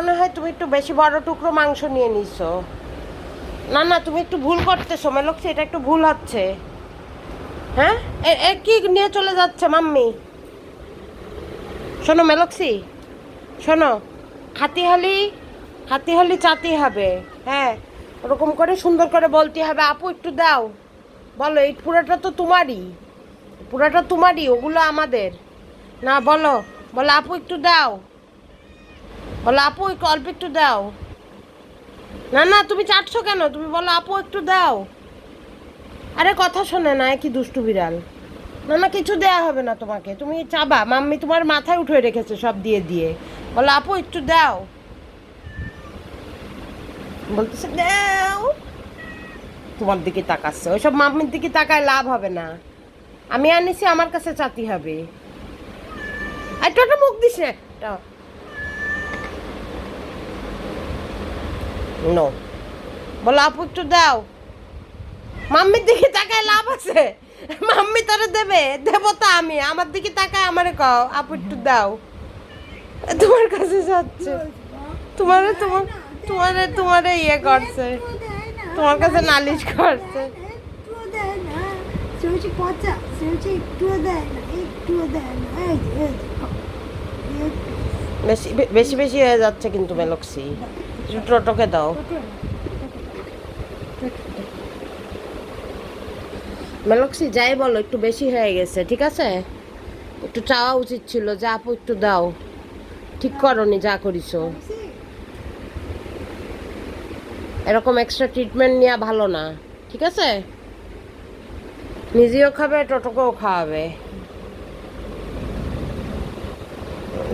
মনে হয় তুমি একটু বেশি বড় টুকরো মাংস নিয়ে নিছো। না না, তুমি একটু ভুল করতেছো, মেলক্সি, এটা একটু ভুল হচ্ছে। হ্যাঁ? এ- কি নিয়ে চলে যাচ্ছে, মাম্মি? শোনো, মেলক্সি, শোনো, হাতিহালি হাতিহালি চাতি হবে হ্যাঁ? ওরকম করে সুন্দর করে বলতে হবে, আপু, একটু দাও। বলো, এই পুরাটা তো তোমারই। পুরাটা তোমারই, ওগুলো আমাদের। না, বলো বলো, আপু, একটু দাও। বলো, আপু অল্প একটু দাও। না না, তুমি চাটছো কেন? তুমি বলো, আপু, একটু দাও। আরে, কথা শোনে না কি দুষ্টু বিড়াল। না না, কিছু দেয়া হবে না তোমাকে। তুমি চাবা, মাম্মি তোমার মাথায় উঠে রেখেছে সব দিয়ে দিয়ে। বলো, আপু, একটু দাও। বলতেছে, দাও। তোমার দিকে তাকাচ্ছে, ওইসব মাম্মির দিকে তাকায় লাভ হবে না। আমি আনিছি, আমার কাছে চাতি হবে। একটু একটা মুখ দিছে নো বলো, আপু একটু দাও। মাম্মির দিকে তাকায় লাভ আছে। মাম্মি তোরে দেবে? দেবো তো আমি। আমার দিকে তাকায় আমারে কও, আপু একটু দাও। তোমার কাছে যাচ্ছে। তোমারে তোমার তোমারে তোমারে ইয়ে করছে। তোমার কাছে নালিশ করছে। না না না। বেশি বেশি হয়ে যাচ্ছে কিন্তু মেলক্সি টোটোকে দাও। মেলক্সি, যাই বলো, একটু বেশি হয়ে গেছে, ঠিক আছে? একটু চাওয়া উচিত ছিল, যে আপু একটু দাও। ঠিক করনি, যা করিছো। এরকম এক্সট্রা ট্রিটমেন্ট নেওয়া ভালো না, ঠিক আছে? নিজেও খাবে, টোটোকেও খাওয়াবে।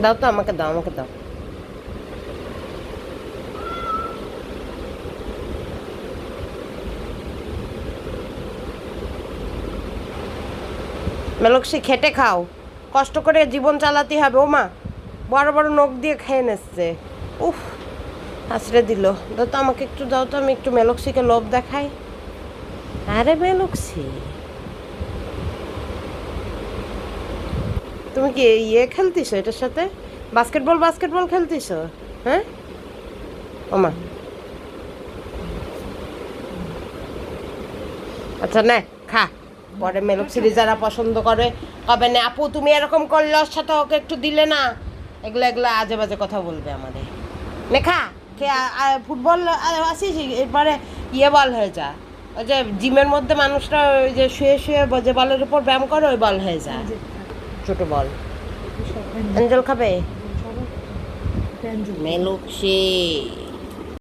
দাও তো, আমাকে দাও আমাকে দাও। মেলক্সি, খেটে খাও। কষ্ট করে জীবন চালাতে হবে ও মা বড় বড় নখ দিয়ে খেয়ে নেচ্ছে। উফ আছড়ে দিল। দাও তো আমাকে একটু দাও তো, আমি একটু মেলক্সিকে লোভ দেখাই। আরে মেলক্সি। তুমি কি ইয়ে খেলতিছো এটার সাথে? বাস্কেটবল বাস্কেটবল খেলতিছো? হ্যাঁ? ওমা। আচ্ছা নে, খা। পরে মেলক সিরিজ যারা পছন্দ করে কবে না আপু তুমি এরকম করলে ওর সাথে ওকে একটু দিলে না? এগুলো এগুলো আজে বাজে কথা বলবে আমাদের। নে খা খে আ- আ- ফুটবল আসিস এরপরে ইয়ে বল হয়ে যা। ওই যে জিমের মধ্যে মানুষরা ওই যে শুয়ে শুয়ে যে বলের উপর ব্যায়াম করে ওই বল হয়ে যায় ছোট বল অ্যাঞ্জেল খাবে? মেলুক সে